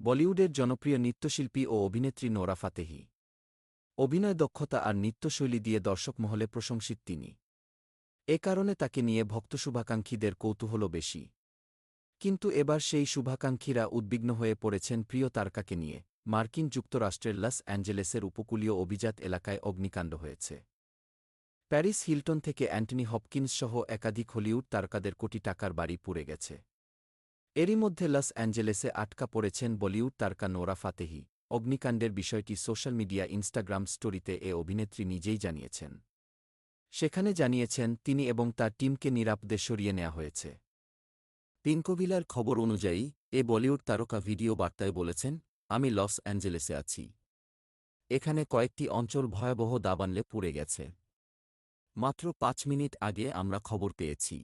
বলিউডের জনপ্রিয় নৃত্যশিল্পী ও অভিনেত্রী নোরা ফাতেহি। অভিনয় দক্ষতা আর নৃত্যশৈলী দিয়ে দর্শক মহলে প্রশংসিত তিনি। এ কারণে তাকে নিয়ে ভক্ত শুভাকাঙ্ক্ষীদের কৌতূহল বেশি। কিন্তু এবার সেই শুভাকাঙ্ক্ষীরা উদ্বিগ্ন হয়ে পড়েছেন প্রিয় তারকাকে নিয়ে। মার্কিন যুক্তরাষ্ট্রের লস অ্যাঞ্জেলেসের উপকূলীয় অভিজাত এলাকায় অগ্নিকাণ্ড হয়েছে। প্যারিস হিল্টন থেকে অ্যান্টনি হপকিন্স সহ একাধিক হলিউড তারকাদের কোটি টাকার বাড়ি পুড়ে গেছে। এরই মধ্যে লস অ্যাঞ্জেলেসে আটকা পড়েছেন বলিউড তারকা নোরা ফাতেহি। অগ্নিকাণ্ডের বিষয়টি সোশ্যাল মিডিয়া ইনস্টাগ্রাম স্টোরিতে এ অভিনেত্রী নিজেই জানিয়েছেন। সেখানে জানিয়েছেন, তিনি এবং তার টিমকে নিরাপদে সরিয়ে নেওয়া হয়েছে। পিঙ্কোভিলার খবর অনুযায়ী, এ বলিউড তারকা ভিডিও বার্তায় বলেছেন, আমি লস অ্যাঞ্জেলেসে আছি। এখানে কয়েকটি অঞ্চল ভয়াবহ দাবানলে পুড়ে গেছে। মাত্র পাঁচ মিনিট আগে আমরা খবর পেয়েছি।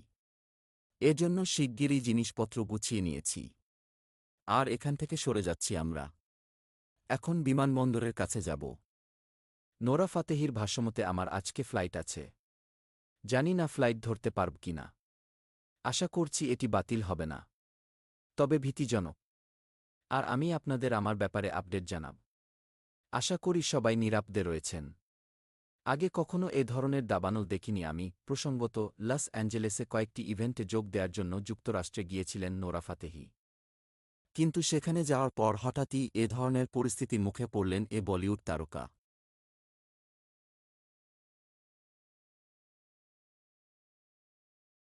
এজন্য শিগগিরই জিনিসপত্র গুছিয়ে নিয়েছি। আর এখান থেকে সরে যাচ্ছি আমরা। এখন বিমানবন্দরের কাছে যাব। নোরা ফাতেহির ভাষ্যমতে আমার আজকে ফ্লাইট আছে। জানি না ফ্লাইট ধরতে পারব কিনা। আশা করছি এটি বাতিল হবে না। তবে ভীতিজনক। আর আমি আপনাদের আমার ব্যাপারে আপডেট জানাব। আশা করি সবাই নিরাপদে রয়েছেন। আগে কখনো এ ধরনের দাবানল দেখিনি আমি, প্রসঙ্গত, লস অ্যাঞ্জেলেসে কয়েকটি ইভেন্টে যোগ দেওয়ার জন্য যুক্তরাষ্ট্রে গিয়েছিলেন নোরা ফাতেহি। কিন্তু সেখানে যাওয়ার পর হঠাৎই এ ধরনের পরিস্থিতির মুখে পড়লেন এ বলিউড তারকা।